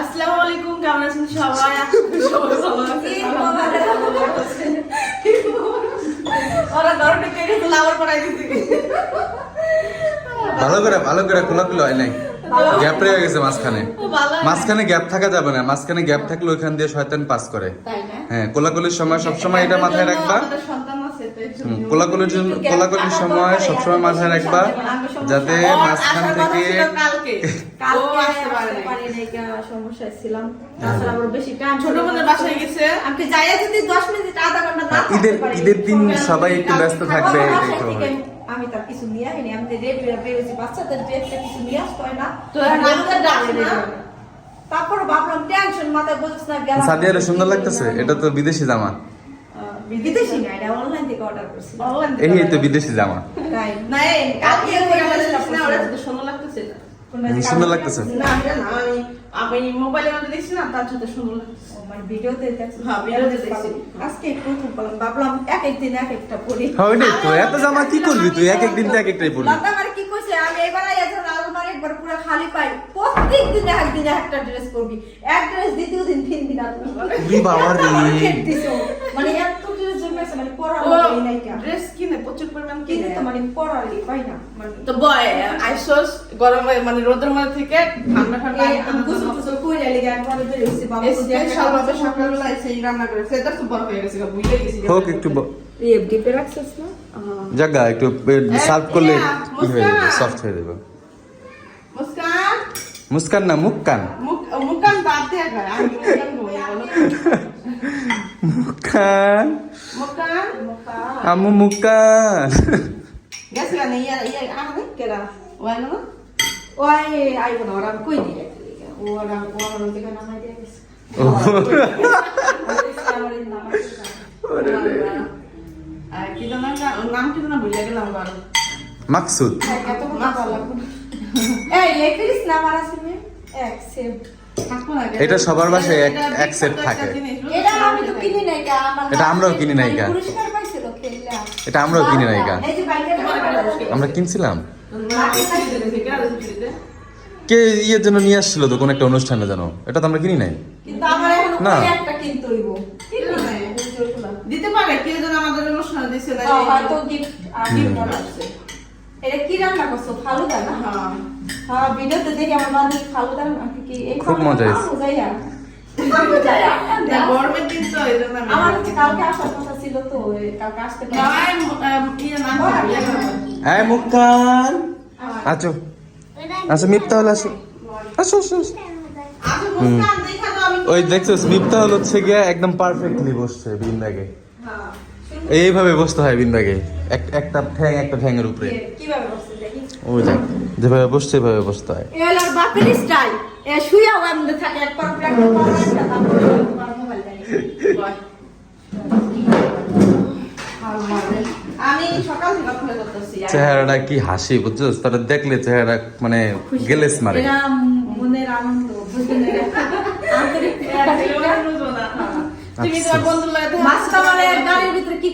আসসালামু আলাইকুম কেমন আছেন সবাই? ওরা গরমে কেটে তো লাভার পড়াই দিতে ভালো করে ভালো করে খোলাখুলি হয় নাই। গ্যাপ রয়ে গেছে মাঝখানে। মাঝখানে গ্যাপ থাকা যাবে না। মাঝখানে গ্যাপ থাকলে ওইখান দিয়ে শয়তান পাস করে। হ্যাঁ কোলাকুলির সময় সবসময় এটা মাথায় রাখবা। কোলাকুলির জন্য কোলাকুলির সময় সবসময় মাথায় রাখবা যাতে মাঝখান থেকে ছিল কালকে। ও আসতে পারে নাই। সমস্যায় ছিলাম। তাছাড়া আবার বেশি টাইম ছোট বোনের বাসায় গেছে? আমি যাইয়া যদি দশ মিনিট আধা ঘণ্টা না হ্যাঁ, ঈদের ঈদের দিন সবাই একটু ব্যস্ত থাকবে আমার এটাই বাসায় তো থেকে হয়। আমি তার কিছু নিয়ে আসিনি। আমি বেরোছি বাচ্চাদের ড্রেসটা কিছু নিয়ে আসতে হয় না। তো এখন আমাদের ডাক না? তারপর ভাবলাম টেনশন মাথায় বলছিস না গেলাম। সাদিয়ারে সুন্দর লাগতেছে? এটা তো বিদেশি জামা। বিদেশি না এটা অনলাইন থেকে অর্ডার করছি। অনলাইন এই তো বিদেশি জামা। তাই। না এই কালকে কালকে করে করে ওরা তো সুন্দর লাগতেছে। সুন্দর লাগতেছে। না এটা না আমি আমি মোবাইলে মধ্যে দেখছি না তার সাথে সুন্দর লাগতেছে। মানে ভিডিওতে দেখছি। হ্যাঁ, ভিডিওতে দেখছি। আজকে প্রথম পেলাম ভাবলাম এক এক দিন এক একটা পরি হ্যাঁ ওইটাই তো এত জামা কি করবি তুই? এক এক দিন তো এক একটাই পরবি দাদা আমার কি কইছে? আমি এবার আইয়া আলমারি একবার পুরো খালি পাই প্রত্যেক দিন এক দিন একটা ড্রেস পরবি। এক ড্রেস দ্বিতীয় দিন তিন দিন আর বাবা রে। মানে এত জমেছে মানে পরার ও মতোই নাই কেন ড্রেস কিনে প্রচুর পরিমাণ কিনে তো মানে পরারই পাই না তো বয় আইসোস গরমে মানে রোদের মধ্যে থেকে ঠান্ডা ঠান্ডা গোসল টোসল কইরা লেগে একবারে বাবা তো যে একটা সকালবেলা সকালবেলা সেই রান্না করে সেটা তো বড় হয়ে গেছে বুঝে গেছি হোক একটু জায়গা একটু সার্ভ করলে। সফট হয়ে যাবে মুস্কান মুস্কান না মুক্কান মুখ মুকান বাদ দিয়ে আমি মুকান বলি বলো মুক্কান মুকান আমু মুক্কান গেছে না ইয়া ইয়া আনে কেরা ওই না ওই আইবো না ওরা আমি কই দিই ওরা ওরা যেখানে নামাই দিয়ে গেছে ও। আমার এই নামাই দিয়ে আর কি জানা নাম কি ভুলে এটা সবার বাসায় এক- এক set থাকে। এটা আমি তো কিনি নাই এটা আমরাও কিনি নাই খেললা এটা আমরাও কিনি নাই বাইরে আমরা কিনছিলাম। কে ইয়ের জন্য নিয়ে আসছিল তো কোন একটা অনুষ্ঠানে জানো এটা তো আমরা কিনি নাই। কিন্তু আমার এখন না। ওই একটা কিনতে হইব। কিনতে নাই। দিতে পারে কে যেন আমাদের অনুষ্ঠানে দিছে না হ্যাঁ, হয়তো গিফট আর গিফট আসছে এটা কি রান্না করছ? ফালুদা না? হ্যাঁ। হ্যাঁ খুব মজা হয়েছে। যাইয়া। যাইয়া না, গরমের দিন তো এই জন্য আমি- আমার হচ্ছে। কালকে আসার কথা ছিল তো ওই কালকে আসতে না, পারি এই, আম, ইয়ে নাম কি? ভুলে গেলাম। হ্যাঁ মুক্কান আছো আচ্ছা। মিপ্তা হলো আসো। আসো। আচ্ছা, ওই দেখছ মিপ্তা হলো হচ্ছে গিয়ে একদম পারফেক্টলি বসছে বিন ব্যাগে হ্যাঁ। এইভাবে বসতে হয় বিন ব্যাগে এক- একটা ঠ্যাং একটা ঠ্যাঙের উপরে। কীভাবে বসছে? ওই দেখ যেভাবে বসছে এভাবে বসতে হয়। বাপের স্টাইল। এ শুয়া থাকে একবার। আমি সকাল করতেছি চেহারাটা কি হাসি বুঝছ তারা দেখলে চেহারা মানে গেলেস মারে। এরা মনের আনন্দ আন্তরিক মানে কি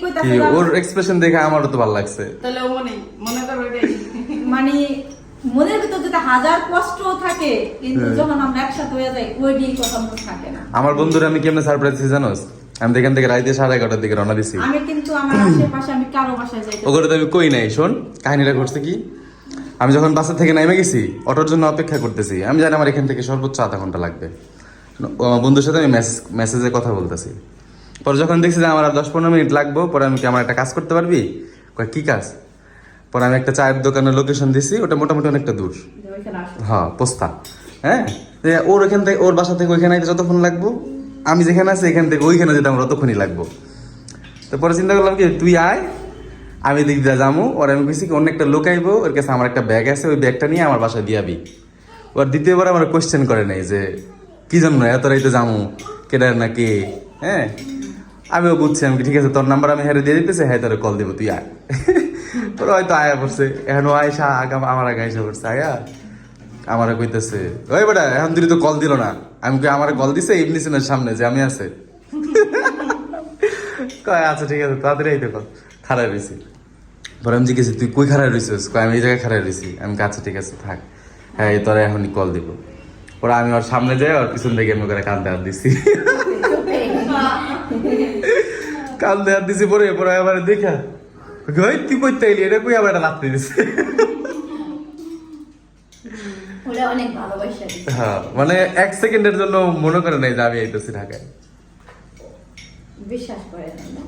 ওর এক্সপ্রেশন দেখে আমারও তো ভালো লাগছে। তাহলে মনে মনে করো মানে মনের ভিতর যদি হাজার কষ্ট থাকে কিন্তু হ্যাঁ। যখন আমরা একসাথে হয়ে যাই ওই কথা মনে থাকে না। আমার বন্ধুরা আমি কেমনে সারপ্রাইজ দিছি জানোস? আমি এখান থেকে রাইতে সাড়ে এগারোটার দিকে রওনা দিছি। আমি কিন্তু আমার আশেপাশে আমি কারও বাসায় যাই ওগুলো তো আমি কই নাই? শোন কাহিনীটা ঘটছে কি? আমি যখন বাসা থেকে নেমে গেছি অটোর জন্য অপেক্ষা করতেছি। আমি জানি আমার এখান থেকে সর্বোচ্চ আধা ঘণ্টা লাগবে। আমার বন্ধুর সাথে আমি মেসেজ মেসেজে কথা বলতেছি। পরে যখন দেখছি যে আমার আর দশ পনেরো মিনিট লাগবো পরে আমি কি আমার একটা কাজ করতে পারবি? কয় কি কাজ? পরে আমি একটা চায়ের দোকানের লোকেশন দিছি ওটা মোটামুটি অনেকটা দূর। হ্যাঁ পোস্তা হ্যাঁ? ওর ওখান থেকে ওর বাসা থেকে ওইখানে যতক্ষণ লাগবো আমি যেখানে আছি এখান থেকে ওইখানে যেতে আমার ততক্ষণই লাগবো। তো পরে চিন্তা করলাম কি তুই আয় আমি দিক দিয়ে যাব ওর আমি কইছি কি অন্য একটা লোক আইবো ওর কাছে আমার একটা ব্যাগ আছে ওই ব্যাগটা নিয়ে আমার বাসায় দিয়াবি ওর দ্বিতীয়বার আমার কোয়েশ্চেন করে নাই যে কি জন্য এত রাইতে যাব কেডার না কে হ্যাঁ? আমিও বুঝছি আমি ঠিক আছে তোর নাম্বার আমি হেরে দিয়ে দিতেছি হ্যাঁ তোর কল দেবো তুই আয়। তোর হয়তো আয়া পড়ছে। এখন আয়সা আগাম আমার আগে আয়সা পড়ছে আয়া? আমারে কইতেছে ওই বেটা এখন তুই তো কল দিল না। আমি কই আমারে কল দিছে সিনের সামনে যে আমি আছে। কয় আচ্ছা ঠিক আছে তাড়াতাড়ি আইতে কল। খারাপ রয়েছি পরে আমি জিজ্ঞেস তুই কই খারাপ রয়েছিস কয় আমি এই জায়গায় খারাপ রয়েছি আমি আচ্ছা ঠিক আছে থাক। হ্যাঁ এই তোরা এখনই কল দিব। পরে আমি ওর সামনে যাই ওর পিছন থেকে আমি করে কান্দে হাত দিছি। কান্দে হাত দিছি পরে পরে আবার দেখা। গই তুই এটা কই আবার এটা দিছে। হ্যাঁ মানে এক সেকেন্ডের জন্য মনে করে নাই যে আমি আইতেছি ঢাকায়। বিশ্বাস করে না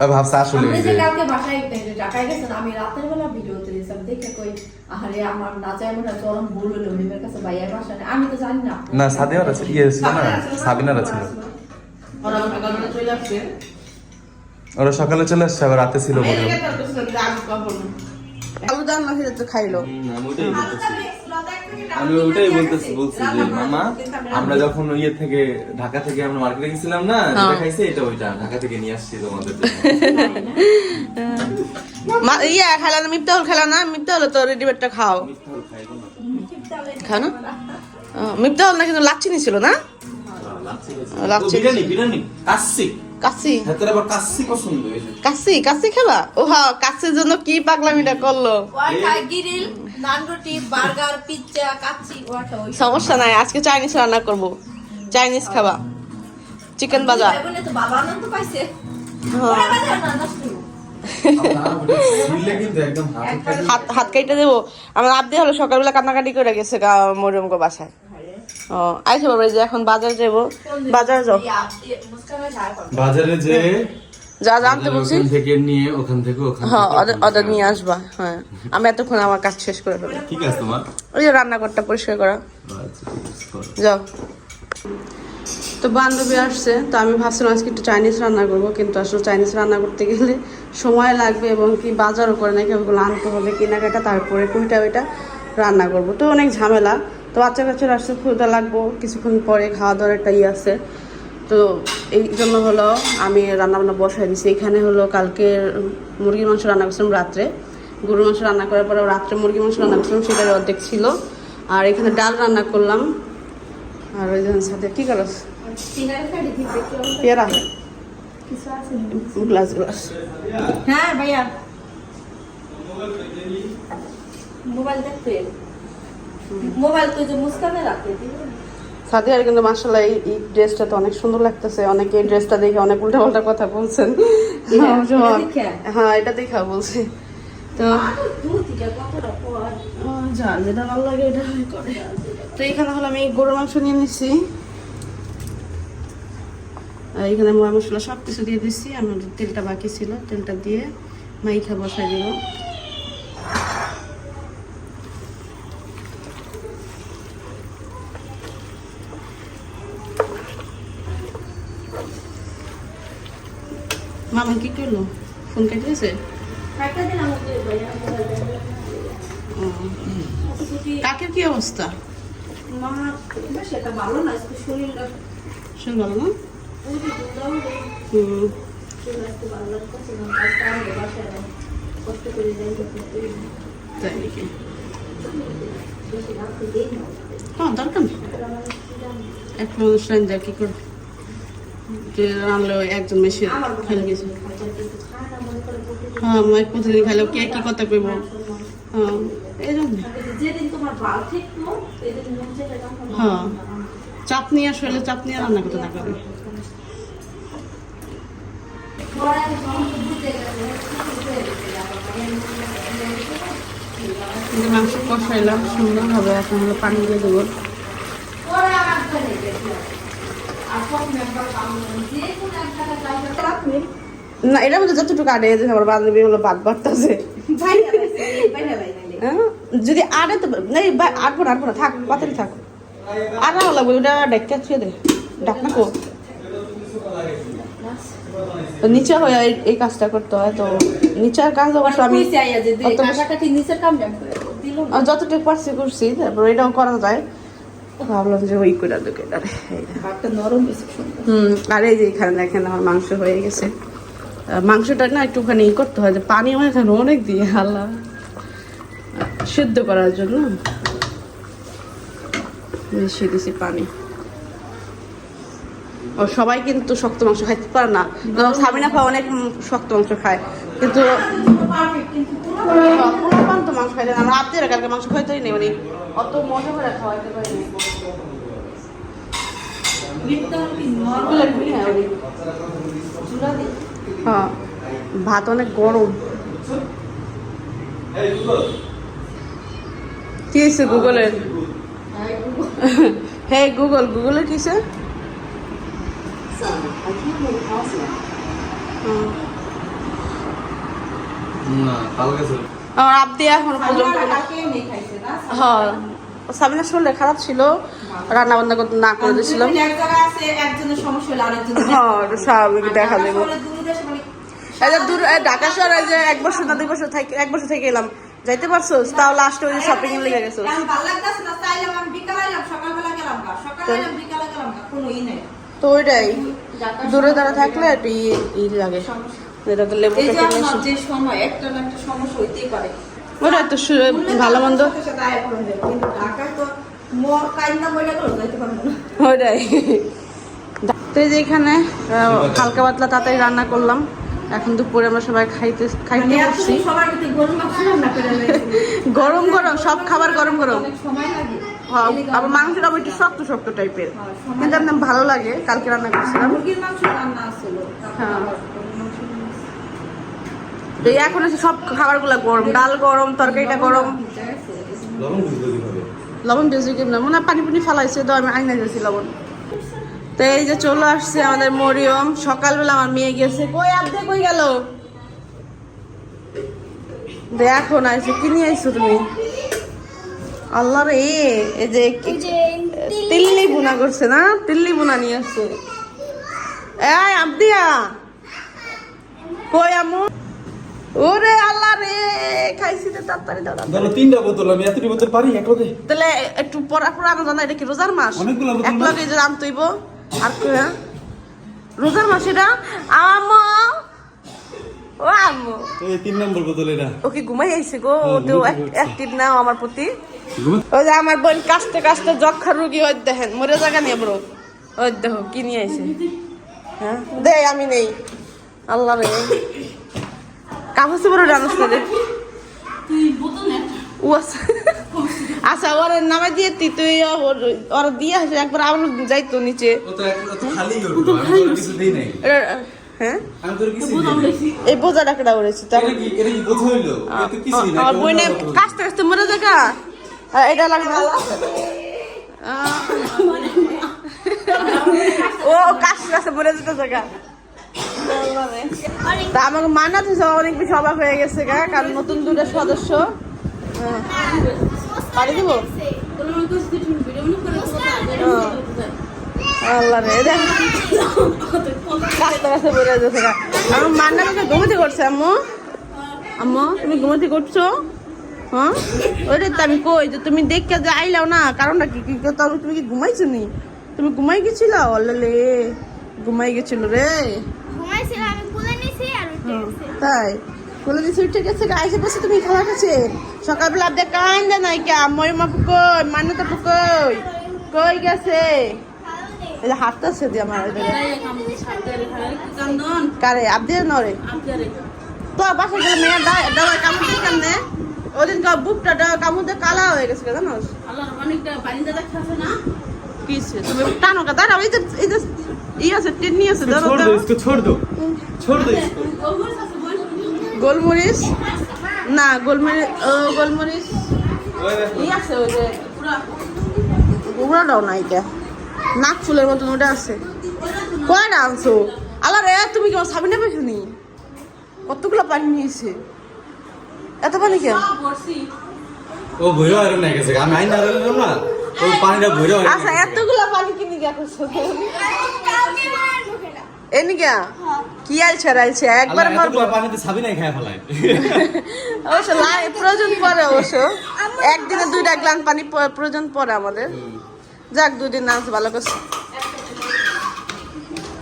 আমি ভাবছি আসলে আপনি যে যে কালকে বাসায় ঢাকায় গেছেন আমি রাতের বেলা ভিডিও তুলেছিলাম দেখে কই আহারে আমার না যায় মনে হয় চরম ভুল হলো উনিমের কাছে ভাইয়ার বাসা আমি তো জানি না। না সাদিয়ার আছে ইয়ে ছিল না সাবিনার ছিল ওরা সকালবেলা চলে আসছে। ওরা সকালে চলে আসছে আবার রাতে ছিল হয়। আলু ডাল না খেলে তো খাইলো। আমি ওটাই বলতেছি। বলছি যে মামা আমরা যখন ইয়ে থেকে ঢাকা থেকে আমরা মার্কেটে গেছিলাম না যেটা খাইছে এটা ওইটা ঢাকা থেকে নিয়ে আসছি তোমাদের মা- ইয়া খেলা না মিফতাহুল খেলা না মিফতাহুল তো রেডিমেডটা খাও। খাও না? ও, না কিন্তু লাচ্ছি নিছিল না? লাচ্ছি বিরিয়ানি বিরিয়ানি কাচ্চি। কাশি? আবার কাচ্চি পছন্দ। কাশি? কাশি খেবা ও হ্যাঁ কাশির জন্য কি পাগলামিটা করল? ওয়াটাই গিরিল নান রুটি বার্গার পিৎজা কাচ্চি সমস্যা নাই আজকে চাইনিজ রান্না করব। চাইনিজ খাবা। চিকেন বাজা ভাই বাবা আনন্দ পাইছে। হ্যাঁ। একদম হাতে কাটে। হাত কেটে দেবো। আমার আব্দি হলো সকালবেলা কান্নাকাটি করে গেছে গা মরিয়ম গো বাসায়। ও আইসো বাবা যে এখন বাজার যাব। বাজার যাও। বাজারে যে যা জানতে বলছি থেকে নিয়ে ওখান থেকে ওখান হ্যাঁ অর্ডার নিয়ে আসবা হ্যাঁ। আমি এতক্ষণ আমার কাজ শেষ করে ফেলি ঠিক আছে তোমার? ওই যে রান্নাঘরটা পরিষ্কার করা। আচ্ছা করো। যাও। তো বান্ধবী আসছে তো আমি ভাবছিলাম আজকে একটু চাইনিজ রান্না করব কিন্তু আসলে চাইনিজ রান্না করতে গেলে সময় লাগবে এবং কি বাজারও করে নাকি ওগুলো আনতে হবে কেনাকাটা তারপরে কুইটা ওইটা রান্না করব। তো অনেক ঝামেলা। তো বাচ্চা কাচ্চারা আসতে ক্ষুদা লাগবো, কিছুক্ষণ পরে খাওয়া দাওয়ার একটা ইয়ে আছে। তো এই জন্য হলো আমি রান্না বান্না বসাই দিছি। এখানে হলো কালকে মুরগির মাংস রান্না করছিলাম রাত্রে। গরুর মাংস রান্না করার পরে রাত্রে মুরগির মাংস রান্না করছিলাম সেটার অর্ধেক ছিল। আর এখানে ডাল রান্না করলাম। আর ওই জন্য সাথে কি করস? পেয়ারা। গ্লাস গ্লাস হ্যাঁ ভাইয়া। মোবাইল দেখতে। মোবাইল তো যে মুস্কানে সাথে আর কিন্তু মাসাল্লাহ এই ড্রেসটা তো অনেক সুন্দর লাগতেছে। অনেকে এই ড্রেসটা দেখে অনেক উল্টা পাল্টা কথা বলছেন? হ্যাঁ এটা দেখা বলছি। তো যার যেটা ভালো লাগে এটা করে। তো এখানে হলো আমি গরুর মাংস নিয়ে নিচ্ছি এখানে ময় মশলা সব কিছু দিয়ে দিচ্ছি আমার তেলটা বাকি ছিল তেলটা দিয়ে মাইখা বসাই দিব মামা কি করল? ফোন কেটে গেছে কাকের কি অবস্থা? ভালো না শরীর ভালো না। তাই নাকি? দরকার এক যা কি করবে? একজন মেশে হ্যাঁ কে কি কথা কইব? হ্যাঁ এই জন্য হ্যাঁ আসলে চাপ রান্না করতে থাকবে মাংস কষাইলাম, সুন্দরভাবে এখন পানি দিয়ে দেবো। না এটা মধ্যে যতটুকু আড়ে যে আমার বান্ধবী হলো ভাত বাড়তেছে। হ্যাঁ? যদি আড়ে তো আটবো না আটবো না থাক পাতালি থাক। আর না লাগবে ওটা ডাক্তার ছুঁয়ে দে ডাক না কো। নিচে হয়ে এই- কাজটা করতে হয় তো নিচের কাজ অবশ্য নিচের কাম আমি যতটুকু পারছি করছি তারপর এটাও করা যায়। ভাবলাম যে ওই করে হুম আর এই যে এখানে দেখেন আমার মাংস হয়ে গেছে। মাংসটা না একটুখানি ই করতে হয় যে পানি আমার এখানে অনেক দিয়ে সিদ্ধ করার জন্য। দিছি পানি। ও সবাই কিন্তু শক্ত মাংস খাইতে পারে না। সাবিনা খাওয়া অনেক শক্ত মাংস খায়। কিন্তু মাংস খাইতে না। আমার আত্মীয়রা কালকে মাংস খাইতেই নেই মানে অত মজা করে খাওয়াইতে পারিনি হ্যাঁ ভাত অনেক গরম। কি হয়েছে গুগলের হ্যাঁ গুগল। গুগলের কিসে না ভালো গেছে। আমার আবদি এখনও পর্যন্ত হ্যাঁ সাবিনার শরীর খারাপ ছিল রান্না বান্না করতে না করে দিয়েছিলাম। সমস্যা হ্যাঁ স্বাভাবিক দেখা দেবো আসলে দুই দেশে মানে এই যে দূর ঢাকা শহরে যে এক বছর না দুই বছর থেকে এক বছর থেকে এলাম। যাইতে পারছোস তাও লাস্টে ওই শপিং এ লেগে গেছো। তো ওইটাই। দূরে দাঁড়া থাকলে একটু ই লাগে। এটা তো লেবু যে কেটে নিয়ে এসে- যে সময় একটা না একটা সমস্যা হইতেই পারে। ওটা তো ভালো মন্দ। ঢাকায় তো যে এখানে হালকা পাতলা তাড়াতাড়ি রান্না করলাম। এখন দুপুরে আমরা সবাই খাইতে খাইতে মানে বসছি। গরম গরম সব খাবার গরম গরম। অনেক সময় লাগে। হ্যাঁ, আবার মাংসটা আবার একটু শক্ত শক্ত টাইপের কিন্তু আপনার ভালো লাগে কালকে রান্না করছিলাম। মুরগির মাংস রান্না আছিল হ্যাঁ। তো এখন হচ্ছে সব খাবারগুলো গরম ডাল গরম তরকারিটা গরম। লবণ বেশি কেমন মনে হয় পানি পুনি ফালাইছে তো আমি আইনা গেছি লবণ। তো এই যে চলে আসছে আমাদের মরিয়ম। সকালবেলা আমার মেয়ে গেছে। কই আপনি কই গেল? দেখো না এসে কি নিয়ে আইছো তুমি? আল্লাহ রে এই যে তিল্লি বুনা করছে না? তিল্লি বুনা নিয়ে আসছে। এই আবদিয়া কই আমু ওরে আল্লাহ রে খাইছি রে তাড়াতাড়ি দাও ধরো তিনটা বোতল আমি এতটি বোতল পারি এক লোকে তাহলে একটু পরা জানা এটা কি রোজার মাস? অনেকগুলো বোতল এক না? লগে যে আনতইব আর কি হ্যাঁ? রোজার মাস এটা? আম্মু ও আম্মু এই তিন নম্বর বোতল এটা। ও কি ঘুমাই আইছে গো? ও তো। অ্যাক্টিভ নাও আমার প্রতি। ওই যে আমার বোন কাস্তে কাস্তে যক্ষার রুগী ওই দেখেন মরে জায়গা নিয়ে বড় ওই দেখো কি নিয়ে আইছে? হ্যাঁ? দে আমি নেই। আল্লাহ রে। কাগজ বড় জানোস না। রে ও আচ্ছা আচ্ছা ওর নামে দিয়ে তুই তুই ওর- ওর দিয়ে আসে একবার আবার যাইতো নিচে। কিছু হ্যাঁ? কিছু এই বোঝা উড়েছে বইনে কাস্তে মরে দেখা এটা লাগবে ও কাস্তে কাস্তে মরে যেতে জায়গা তা আমাকে মানা তো অনেক বেশি অবাক হয়ে গেছে গা, কারণ নতুন দুটো সদস্য। হ্যাঁ। গা। আমার মান্না করছে, আম্মু। তুমি ঘুমতি করছ? হ্যাঁ? আমি কই, যে তুমি দেখে যে আইলাও না, কারণটা কি? কি তুমি কি ঘুমাইছো নি? তুমি ঘুমাই গেছিল অল্লালে ঘুমাই গেছিল রে। ঘুমাইছিলাম আমি কুলে নিছি আর উঠে তাই। বলে দিছি উঠে গেছে আইসে বসে তুমি খাওয়া কাছে সকালবেলা আপনি কান দেন নাই কে? মই মা কই? মান্যতা কই? কই গেছে? এই হাঁটতেছে দিয়ে আমার। কারে? আপনি নরে তো বাসা গেলে মেয়ের দাওয়ার কামড় দিয়ে কেমনে? ওদিন কা বুকটা দা- কামড় দিয়ে কালা হয়ে গেছে জানোস? কিসে তুমি টানো কা দাঁড়াও এই যে এই যে ই আছে টিন্নি আছে ধরো छोड़ তো दो इसको छोड़ दो छोड़ दो इसको গোলমরিচ না গোলমরিচ ও গোলমরিচ ওই দেখো। ই আছে ওই যে গুঁড়াটাও নাই কে নাক ফুলের মতন ওটা আছে কয়টা আনছো আল্লাহ রে তুমি কেমন সাবিনা পেয়েছো নি কতগুলো পানি নিয়েছে এত পানি কেন ও ভৈরব আয়রন না গেছে আমি আইন না রইলাম না ওই পানিটা ভৈরব আচ্ছা এতগুলো পানি কিনে এনি গিয়া কি আল ছড়াইছে? একবার মারবো। পানিতে সাবি নাই খায় ফেলায়। অবশ্য লাই- প্রয়োজন পড়ে অবশ্য। একদিনে দুইটা গ্লান পানি প্রয়োজন পড়ে আমাদের। যাক দুদিন নাচ ভালো করছে।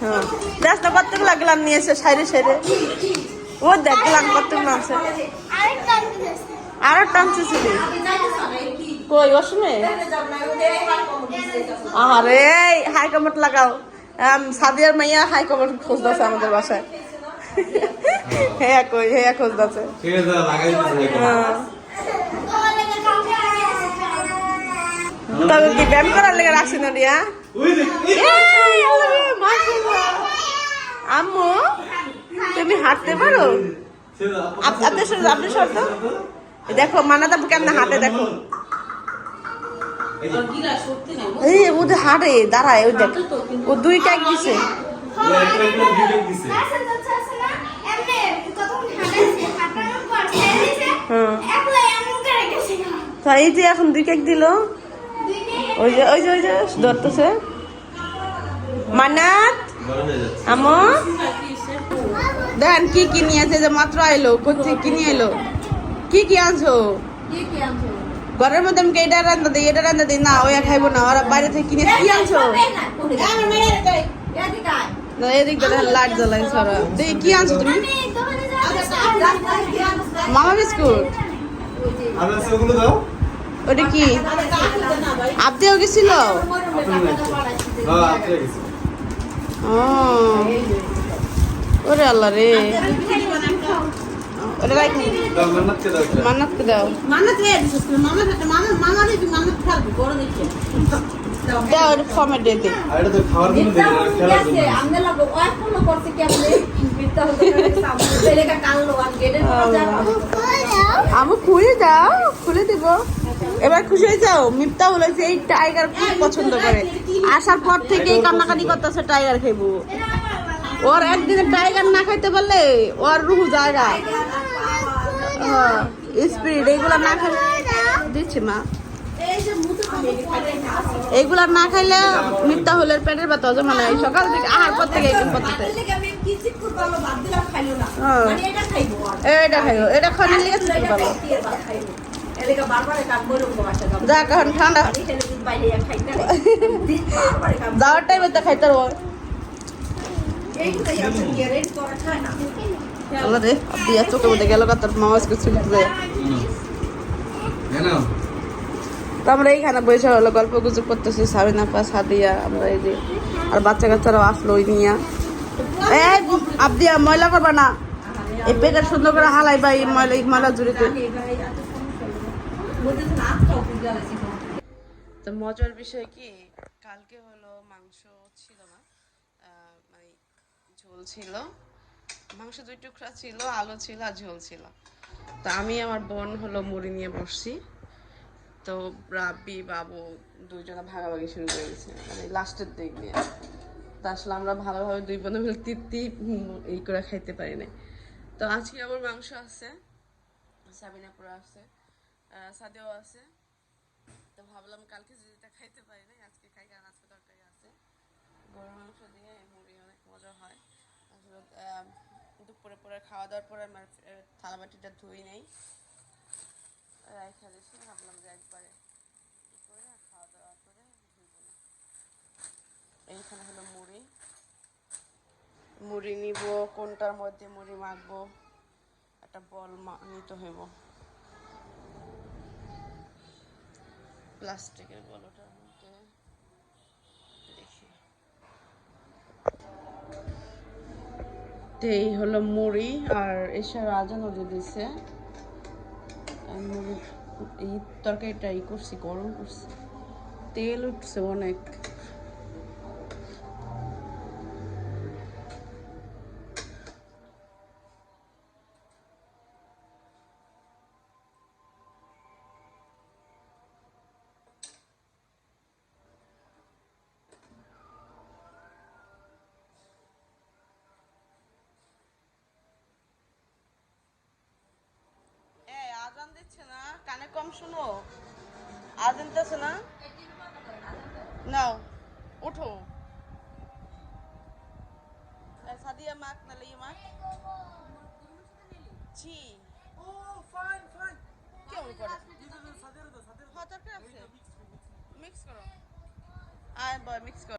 হ্যাঁ। দেখ কতগুলো গ্লান নিয়েছে সাইডে সাইডে? ও দেখ গ্লান কতগুলো আছে। টানছে ছিল কই অসমে আরে হাই কমেন্ট লাগাও। সাদিয়ার মাইয়া হাই কমেন্ট খোঁজ আমাদের বাসায়। হ্যাঁ কই হ্যাঁ খোঁজ আছে তবে কি ব্যায়াম করার লেগে রাখছি না রিয়া হ্যাঁ? আম্মু তুমি হাঁটতে পারো? আপনার আপনার শর্ত দেখো মানাত কেমন হাঁটে দেখো। এই ওদের হাঁটে দাঁড়ায় ওই দেখ। ও দুই ট্যাগ দিছে। হ্যাঁ। এই যে এখন দুই ট্যাগ দিল। ওই যে ওই যে ওই যে ধরতেছে। মানাত আমো দেখেন কি কি নিয়ে আছে? যে মাত্র আইলো কোথায় কি নিয়ে এলো কি কি আনছো? কি কি আনছো? ঘরের মধ্যে আমি এটা রান্না দিই এটা রান্না দিই না ওই খাইবো না ওরা বাইরে থেকে কিনে কি আনছো। না এদিক দিয়ে লাইট জ্বালাইছে ওরা দেখি কি আনছো তুমি? আমি দোকানে আচ্ছা, কি আনছ? মামা বিস্কুট? ওটা কি? আপনিও গেছিল? হ্যাঁ আচ্ছা ও। ওরে আল্লাহ রে। ওটা রাখ দাও মান্নাতকে দাও এটা। মান্নাতকে দাও। দাও। ওটা ফর্মে দিয়ে দে। আর এটা তো খাওয়ার জন্য মিথ্যা খেলার জন্য। আমনে লাগো, ওই ফোনও করছে কেমনে? মিথ্যা বলতে গেছে, আমনে ছেলেকে কানলো, আর গেটের আমি খুলে দাও খুলে দিব। এবার খুশি হয়ে যাও। মিপ্তা বলেছে এই টাইগার খুব পছন্দ করে। আসার পর থেকেই কান্নাকাটি করতেছে টাইগার খাইবো। ওর একদিনে টাইগার না খাইতে পারলে ওর রুহু জায়গা। স্পিরিট এগুলা না খাইলে দিচ্ছি মা এগুলা না খাইলে মিথ্যা হলে পেটের ব্যথা হজম হয় সকাল থেকে আহার পর থেকে চিট করতে। হ্যাঁ। মানে এটা খাইও এটা খাওয়ার লিগে এটা চিনতে পারো খাইতে আর ভাত খাইবো। এদিকে বারবার কাম করে উঠবো বাসা যাব। যা কারণ ঠান্ডা। যাওয়ার টাইমে তো খাইতে পারব এইটাই আছে, কি আর এই করা খায় আল্লাহ রে আপনি চোখে মধ্যে গেল তোর মামা আজকে ছুটি যায় তো আমরা এইখানে বসে হলো গল্প গুজব করতেছি সাবিনা পা সাদিয়া আমরা এই যে আর বাচ্চা কাচ্চারাও আসলো ওই নিয়ে। এই ময়লা করবা না। এই পেটের সুন্দর করে হালাই বা এই ময়লা এই ময়লা জুড়িতে। তো মজার বিষয় কি কালকে হলো মাংস ছিল না মানে ঝোল ছিল। মাংস দুই টুকরা ছিল আলু ছিল আর ঝোল ছিল। তো আমি আমার বোন হলো মুড়ি নিয়ে বসছি। তো রাব্বি বাবু দুইজনে ভাগাভাগি শুরু করে গেছে মানে লাস্টের দিক দিয়ে। তো আসলে আমরা ভালোভাবে দুই বোনে মিলে তৃপ্তি এই করে খাইতে পারি নাই। তো আজকে আবার মাংস আছে। সাবিনাপুরা আছে আহ, সাদিয়াও আছে। তো ভাবলাম কালকে যেটা খাইতে পারি নাই আজকে খাই কারণ আজকে তরকারি আছে। গরুর মাংস দিয়ে মুড়ি অনেক মজা হয়। আসলে দুপুরে পরে খাওয়া দাওয়ার পরে আমার থালা বাটিটা ধুই নেই। রাইখা দিয়েছি, ভাবলাম যে একবারে ই করে খাওয়া দাওয়া করে ধুইব না। এইখানে হলো মুড়ি। মুড়ি নিব, কোনটার মধ্যে মুড়ি মাখবো, একটা বল নিতে হইব। প্লাস্টিকের বলটার মধ্যে এই হলো মুড়ি আর এসব আজানও দিয়ে দিছে। এই তরকারিটা ই করছি, গরম করছি। তেল উঠছে অনেক। কম শুনো। আজান দিতেছে না? উঠো। সাদিয়া মাক নালে ইয়ে মাক জি ও ফাইন ফাইন কেমন করে মিক্স করো। আয়, বয় মিক্স করো।